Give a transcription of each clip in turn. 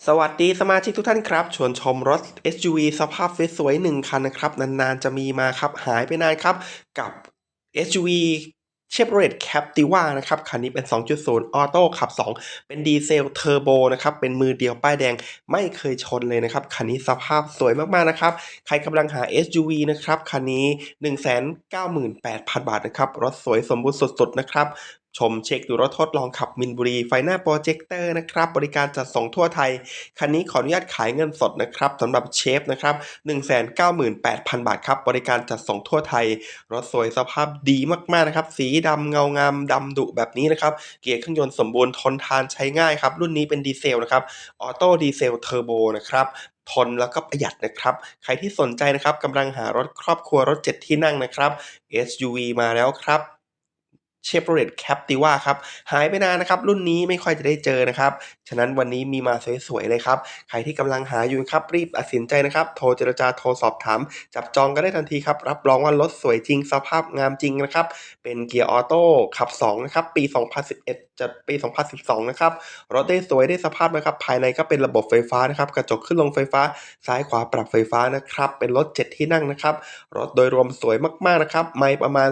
สวัสดีสมาชิกทุกท่านครับ ชวนชมรถ SUV สภาพสวยๆหนึ่งคันนะครับ นานๆจะมีมาครับ หายไปนานครับ กับ SUV Chevrolet Captiva นะครับ คันนี้เป็น 2.0 ออโต้ขับ 2 เป็นดีเซลเทอร์โบนะครับ เป็นมือเดียวป้ายแดงไม่เคยชนเลยนะครับ คันนี้สภาพสวยมาก ๆ นะครับ ใครกำลังหา SUV นะครับ คันนี้ 198,000 บาทนะครับ รถสวยสมบูรณ์สุดๆ นะครับ ชมเช็คดูรถทดลองขับมินบุรีไฟหน้าโปรเจคเตอร์นะครับ บริการจัดส่งทั่วไทย คันนี้ขออนุญาตขายเงินสดนะครับสำหรับเชฟนะครับ 198,000 บาทครับ บริการจัดส่งทั่วไทย รถสวยสภาพดีมากๆนะครับ สีดำเงางามดำดุแบบนี้นะครับ เกียร์เครื่องยนต์สมบูรณ์ทนทานใช้ง่ายครับ รุ่นนี้เป็นดีเซลนะครับ ออโต้ดีเซลเทอร์โบนะครับทนแล้วก็ประหยัดนะครับ ใครที่สนใจนะครับกำลังหารถครอบครัวรถ 7 ที่นั่งนะครับ SUV มาแล้วครับ Chevrolet Captiva ครับ หายไปนานนะครับ รุ่นนี้ไม่ค่อยจะได้เจอนะครับ ฉะนั้นวันนี้มีมาสวยๆเลยครับ ใครที่กำลังหาอยู่ครับ รีบตัดสินใจนะครับ โทรเจรจาโทรสอบถาม จับจองกันได้ทันทีครับ รับรองว่ารถสวยจริงสภาพงามจริงนะครับ เป็นเกียร์ออโต้ขับ2นะครับปี 2011จัดปี 2012 นะครับรถได้สวยได้สภาพนะครับ ภายในก็เป็นระบบไฟฟ้านะครับ กระจกขึ้นลงไฟฟ้า ซ้ายขวาปรับไฟฟ้านะครับ เป็นรถ 7 ที่นั่งนะครับ รถโดยรวมสวยมากๆนะครับ ไม่ประมาณ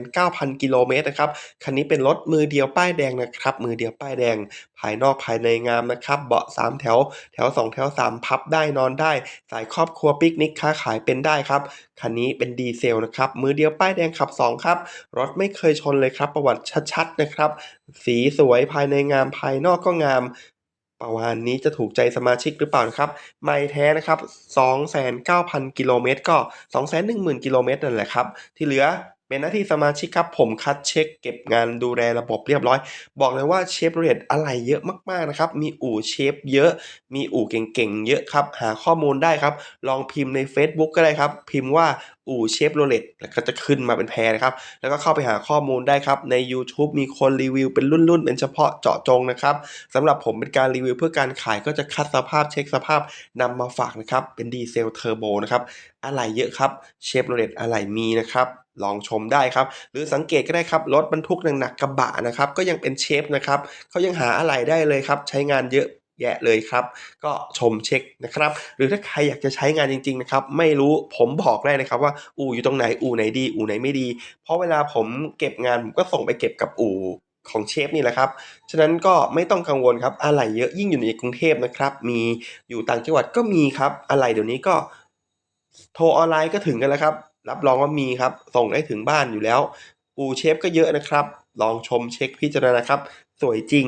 29,000 กิโลเมตรนะครับ คันนี้เป็นรถมือเดียวป้ายแดงนะครับ มือเดียวป้ายแดง ภายนอกภายในงามนะครับ เบาะ 3 แถว แถว 2 แถว 3 พับได้นอนได้ สายครอบครัวปิกนิกค้าขายเป็นได้ครับ คันนี้เป็นดีเซลนะครับ มือเดียวป้ายแดงขับ 2 ครับ รถไม่เคยชนเลยครับ ประวัติชัดๆนะครับสีสวยภายในงามภายนอกก็งามประมาณนี้จะถูกใจสมาชิกหรือเปล่านะครับ ไม่แท้นะครับ 29,000 กิโลเมตร ก็ 210,000 กิโลเมตรนั่นแหละครับ ที่เหลือเป็นหน้าที่สมาชิกครับ ผมคัดเช็คเก็บงานดูแลระบบเรียบร้อย บอกเลยว่าเชฟเรดอะไรเยอะมาก ๆ นะครับ มีอู่เชฟเยอะ มีอู่เก่ง ๆ เยอะครับ หาข้อมูลได้ครับ ลองพิมพ์ใน Facebook ก็ได้ครับ พิมพ์ว่าอู่เชฟโรเลตแล้วก็จะขึ้นมาเป็นแพรนะครับ แล้วก็เข้าไปหาข้อมูลได้ครับ ใน YouTube มีคนรีวิวเป็นรุ่นๆ เป็นเฉพาะเจาะจงนะครับสำหรับผมเป็นการรีวิวเพื่อการขายก็จะคัดสภาพเช็คสภาพนำมาฝากนะครับ เป็นดีเซลเทอร์โบนะครับอะไรเยอะครับเชฟโรเลตอะไรมีนะครับลองชมได้ครับ หรือสังเกตก็ได้ครับ รถบรรทุกหนักๆกระบะนะครับ ก็ยังเป็นเชฟนะครับเขายังหาอะไรได้เลยครับ ใช้งานเยอะ แยะเลยครับ ก็ชมเช็คนะครับ หรือถ้าใครอยากจะใช้งานจริงๆนะครับ ไม่รู้ผมบอกได้นะครับว่าอู่อยู่ตรงไหนอู่ไหนดีอู่ไหนไม่ดี เพราะเวลาผมเก็บงานผมก็ส่งไปเก็บกับอู่ของเชฟนี่แหละครับ ฉะนั้นก็ไม่ต้องกังวลครับ อะไรเยอะยิ่งอยู่ในกรุงเทพนะครับ มีอยู่ต่างจังหวัดก็มีครับ อะไรเดี๋ยวนี้ก็โทรออนไลน์ก็ถึงกันแล้วครับ รับรองว่ามีครับ ส่งได้ถึงบ้านอยู่แล้ว อู่เชฟก็เยอะนะครับ ลองชมเช็คพิจารณาครับ สวยจริง